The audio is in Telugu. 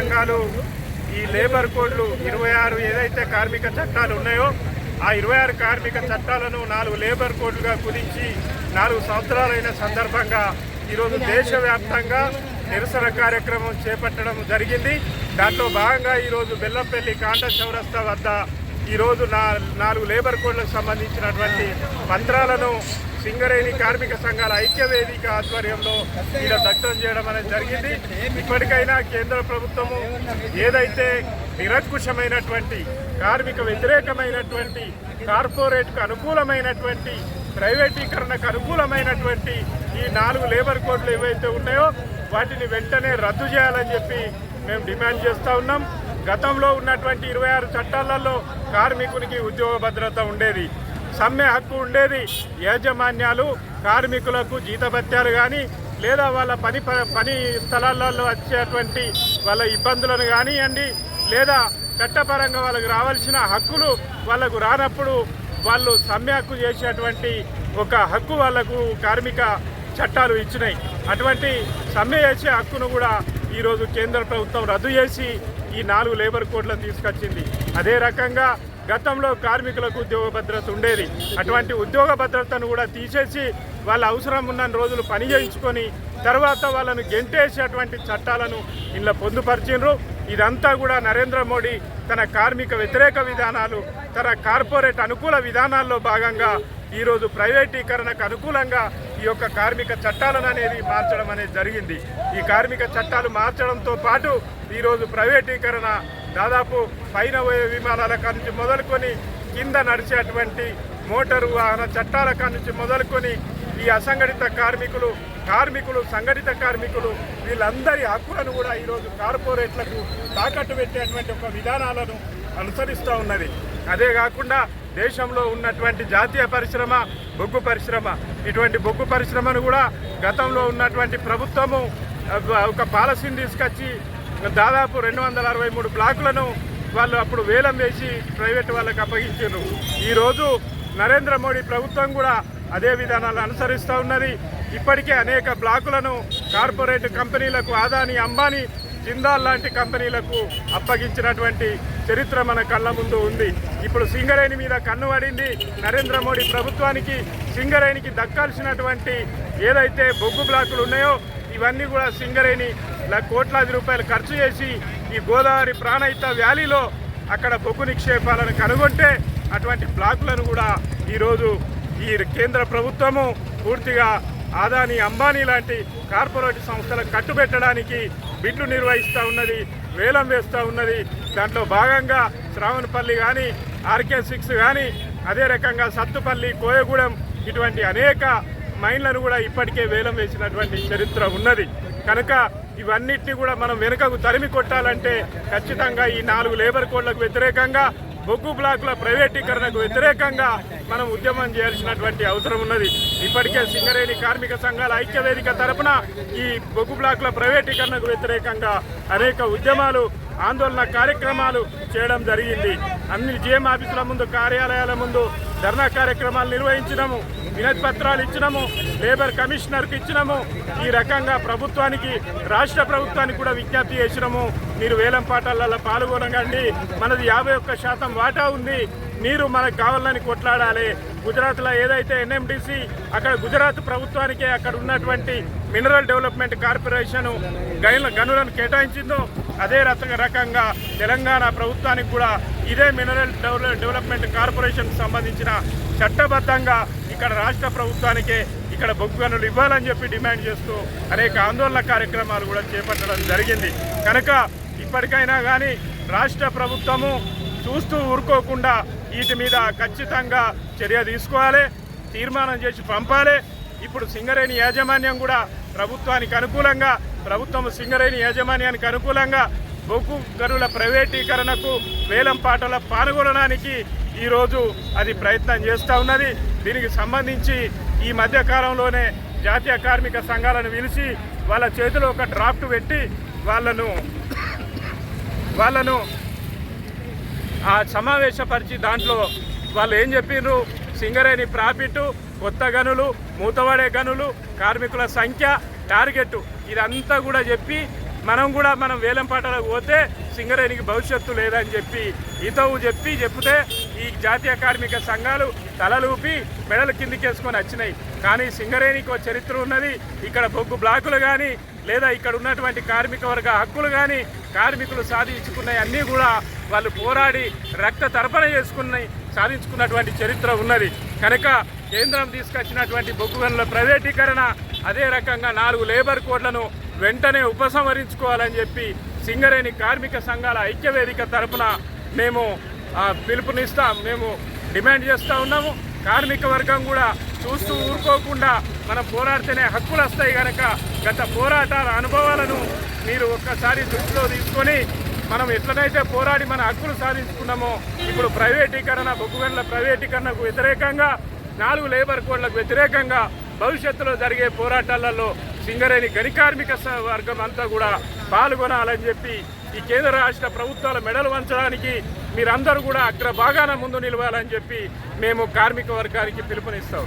సంఘాలు ఈ లేబర్ కోడ్లు ఇరవై ఆరు ఏదైతే కార్మిక చట్టాలు ఉన్నాయో ఆ ఇరవై ఆరు కార్మిక చట్టాలను నాలుగు లేబర్ కోడ్లుగా కుదించి నాలుగు సంవత్సరాలైన సందర్భంగా ఈరోజు దేశవ్యాప్తంగా నిరసన కార్యక్రమం చేపట్టడం జరిగింది. దాంట్లో భాగంగా ఈరోజు బెల్లంపల్లి కాంట చౌరస్తా వద్ద ఈరోజు నా నాలుగు లేబర్ కోడ్లకు సంబంధించినటువంటి పత్రాలను సింగరేణి కార్మిక సంఘాల ఐక్య వేదిక ఆధ్వర్యంలో ఇక్కడ దగ్ధం చేయడం అనేది జరిగింది. ఇప్పటికైనా కేంద్ర ప్రభుత్వము ఏదైతే నిరంకుశమైనటువంటి కార్మిక వ్యతిరేకమైనటువంటి కార్పొరేట్కు అనుకూలమైనటువంటి ప్రైవేటీకరణకు అనుకూలమైనటువంటి ఈ నాలుగు లేబర్ కోడ్లు ఏవైతే ఉన్నాయో వాటిని వెంటనే రద్దు చేయాలని చెప్పి మేము డిమాండ్ చేస్తూ ఉన్నాం. గతంలో ఉన్నటువంటి ఇరవై ఆరు చట్టాలలో కార్మికునికి ఉద్యోగ భద్రత ఉండేది. సమ్మె హక్కు ఉండేది. యాజమాన్యాలు కార్మికులకు జీతభత్యాలు కానీ లేదా వాళ్ళ పని ప- పని స్థలాలలో వచ్చేటువంటి వాళ్ళ ఇబ్బందులను కానివ్వండి లేదా చట్టపరంగా వాళ్ళకు రావాల్సిన హక్కులు వాళ్ళకు రానప్పుడు వాళ్ళు సమ్మె హక్కు చేసేటువంటి ఒక హక్కు వాళ్ళకు కార్మిక చట్టాలు ఇచ్చినాయి. అటువంటి సమ్మె చేసే హక్కును కూడా ఈరోజు కేంద్ర ప్రభుత్వం రద్దు చేసి ఈ నాలుగు లేబర్ కోడ్లను తీసుకొచ్చింది. అదే రకంగా గతంలో కార్మికులకు ఉద్యోగ భద్రత ఉండేది. అటువంటి ఉద్యోగ భద్రతను కూడా తీసేసి వాళ్ళ అవసరం ఉన్న రోజులు పని చేయించుకొని తర్వాత వాళ్ళను గెంటేసేటువంటి చట్టాలను ఇలా పొందుపరిచిండ్రు. ఇదంతా కూడా నరేంద్ర మోడీ తన కార్మిక వ్యతిరేక విధానాలు తన కార్పొరేట్ అనుకూల విధానాల్లో భాగంగా ఈరోజు ప్రైవేటీకరణకు అనుకూలంగా ఈ యొక్క కార్మిక చట్టాలను అనేది మార్చడం అనేది జరిగింది. ఈ కార్మిక చట్టాలు మార్చడంతో పాటు ఈరోజు ప్రైవేటీకరణ దాదాపు పైన పోయే విమానాల కాడ నుంచి మొదలుకొని కింద నడిచేటువంటి మోటారు వాహన చట్టాల కాడ నుంచి మొదలుకొని ఈ అసంఘటిత కార్మికులు కార్మికులు సంఘటిత కార్మికులు వీళ్ళందరి హక్కులను కూడా ఈరోజు కార్పొరేట్లకు తాకట్టు పెట్టేటువంటి ఒక విధానాలను అనుసరిస్తూ ఉన్నది. అదే కాకుండా దేశంలో ఉన్నటువంటి జాతీయ పరిశ్రమ బొగ్గు పరిశ్రమ. ఇటువంటి బొగ్గు పరిశ్రమను కూడా గతంలో ఉన్నటువంటి ప్రభుత్వము ఒక పాలసీని తీసుకొచ్చి దాదాపు రెండు వందల అరవై మూడు బ్లాకులను వాళ్ళు అప్పుడు వేలం వేసి ప్రైవేట్ వాళ్ళకి అప్పగించారు. ఈరోజు నరేంద్ర మోడీ ప్రభుత్వం కూడా అదే విధానాలు అనుసరిస్తూ ఉన్నది. ఇప్పటికే అనేక బ్లాకులను కార్పొరేట్ కంపెనీలకు ఆదాని అంబానీ జిందాల్ లాంటి కంపెనీలకు అప్పగించినటువంటి చరిత్ర మన కళ్ళ ముందు ఉంది. ఇప్పుడు సింగరేణి మీద కన్ను పడింది నరేంద్ర మోడీ ప్రభుత్వానికి. సింగరేణికి దక్కాల్సినటువంటి ఏదైతే బొగ్గు బ్లాకులు ఉన్నాయో ఇవన్నీ కూడా సింగరేణి ల- కోట్లాది రూపాయలు ఖర్చు చేసి ఈ గోదావరి ప్రాణహిత వ్యాలీలో అక్కడ బొగ్గు నిక్షేపాలను కనుగొంటే అటువంటి బ్లాకులను కూడా ఈరోజు ఈ కేంద్ర ప్రభుత్వము పూర్తిగా ఆదాని అంబానీ లాంటి కార్పొరేట్ సంస్థలకు కట్టుబెట్టడానికి బిడ్లు నిర్వహిస్తూ ఉన్నది వేలం వేస్తూ ఉన్నది. దాంట్లో భాగంగా శ్రావణపల్లి కానీ ఆర్కే సిక్స్ కానీ అదే రకంగా సత్తుపల్లి కోయగూడెం ఇటువంటి అనేక మైన్లను కూడా ఇప్పటికే వేలం వేసినటువంటి చరిత్ర ఉన్నది. కనుక ఇవన్నిటిని కూడా మనం వెనుకకు తరిమి కొట్టాలంటే ఖచ్చితంగా ఈ నాలుగు లేబర్ కోడ్లకు వ్యతిరేకంగా బొగ్గు బ్లాకుల ప్రైవేటీకరణకు వ్యతిరేకంగా మనం ఉద్యమం చేయాల్సినటువంటి అవసరం ఉన్నది. ఇప్పటికే సింగరేణి కార్మిక సంఘాల ఐక్య వేదిక తరపున ఈ బొగ్గు బ్లాకుల ప్రైవేటీకరణకు వ్యతిరేకంగా అనేక ఉద్యమాలు ఆందోళన కార్యక్రమాలు చేయడం జరిగింది. అన్ని జీఎం ఆఫీసుల ముందు కార్యాలయాల ముందు ధర్నా కార్యక్రమాలు నిర్వహించినము వినతి పత్రాలు ఇచ్చినాము లేబర్ కమిషనర్కి ఇచ్చినాము ఈ రకంగా ప్రభుత్వానికి రాష్ట్ర ప్రభుత్వానికి కూడా విజ్ఞప్తి చేసినాము. మీరు వేలం పాటలలో పాల్గొనగండి మనది యాభై ఒక్క శాతం వాటా ఉంది. మీరు మనకు కావాలని కొట్లాడాలి. గుజరాత్లో ఏదైతే ఎన్ఎండిసి అక్కడ గుజరాత్ ప్రభుత్వానికే అక్కడ ఉన్నటువంటి మినరల్ డెవలప్మెంట్ కార్పొరేషన్ గనుల గనులను కేటాయించిందో అదే రక రకంగా తెలంగాణ ప్రభుత్వానికి కూడా ఇదే మినరల్ డెవల- డెవలప్మెంట్ కార్పొరేషన్కి సంబంధించిన చట్టబద్ధంగా ఇక్కడ రాష్ట్ర ప్రభుత్వానికే ఇక్కడ బొగ్గు గనులు ఇవ్వాలని చెప్పి డిమాండ్ చేస్తూ అనేక ఆందోళన కార్యక్రమాలు కూడా చేపట్టడం జరిగింది. కనుక ఇప్పటికైనా కానీ రాష్ట్ర ప్రభుత్వము చూస్తూ ఊరుకోకుండా వీటి మీద ఖచ్చితంగా చర్య తీసుకోవాలి తీర్మానం చేసి పంపాలి. ఇప్పుడు సింగరేణి యాజమాన్యం కూడా ప్రభుత్వానికి అనుకూలంగా ప్రభుత్వం సింగరేణి యాజమాన్యానికి అనుకూలంగా బొగ్గు గనుల ప్రైవేటీకరణకు వేలం పాటల పాల్గొనడానికి ఈరోజు అది ప్రయత్నం చేస్తూ ఉన్నది. దీనికి సంబంధించి ఈ మధ్యకాలంలోనే జాతీయ కార్మిక సంఘాలను పిలిచి వాళ్ళ చేతిలో ఒక డ్రాఫ్ట్ పెట్టి వాళ్ళను వాళ్ళను ఆ సమావేశపరిచి దాంట్లో వాళ్ళు ఏం చెప్పిండ్రు సింగరేణి ప్రాఫిట్ కొత్త గనులు మూతవాడే గనులు కార్మికుల సంఖ్య టార్గెట్. ఇదంతా కూడా చెప్పి మనం కూడా మనం వేలం పాటలకు పోతే సింగరేణికి భవిష్యత్తు లేదని చెప్పి ఇతవు చెప్పి చెప్తే ఈ జాతీయ కార్మిక సంఘాలు తలలూపి మెడలు కిందికేసుకొని వచ్చినాయి. కానీ సింగరేణికి ఒక చరిత్ర ఉన్నది. ఇక్కడ బొగ్గు బ్లాకులు కానీ లేదా ఇక్కడ ఉన్నటువంటి కార్మిక వర్గ హక్కులు కానీ కార్మికులు సాధించుకున్నాయి అన్నీ కూడా వాళ్ళు పోరాడి రక్త తర్పణ చేసుకున్నాయి సాధించుకున్నటువంటి చరిత్ర ఉన్నది. కనుక కేంద్రం తీసుకొచ్చినటువంటి బొగ్గు గనుల ప్రైవేటీకరణ అదే రకంగా నాలుగు లేబర్ కోడ్లను వెంటనే ఉపసంహరించుకోవాలని చెప్పి సింగరేణి కార్మిక సంఘాల ఐక్యవేదిక తరపున మేము పిలుపునిస్తాం. మేము డిమాండ్ చేస్తూ ఉన్నాము. కార్మిక వర్గం కూడా చూస్తూ ఊరుకోకుండా మనం పోరాడితేనే హక్కులు వస్తాయి కనుక గత పోరాటాల అనుభవాలను మీరు ఒక్కసారి దృష్టిలో తీసుకొని మనం ఎట్లనైతే పోరాడి మన హక్కులు సాధించుకున్నామో ఇప్పుడు ప్రైవేటీకరణ బొగ్గుగండ్ల ప్రైవేటీకరణకు వ్యతిరేకంగా నాలుగు లేబర్ కోడ్లకు వ్యతిరేకంగా భవిష్యత్తులో జరిగే పోరాటాలలో సింగరేణి గని కార్మిక వర్గం అంతా కూడా పాల్గొనాలని చెప్పి ఈ కేంద్ర రాష్ట్ర ప్రభుత్వాల మెడలు వంచడానికి మీరందరూ కూడా అగ్రభాగాన ముందు నిలవాలని చెప్పి మేము కార్మిక వర్గానికి పిలుపునిస్తాం.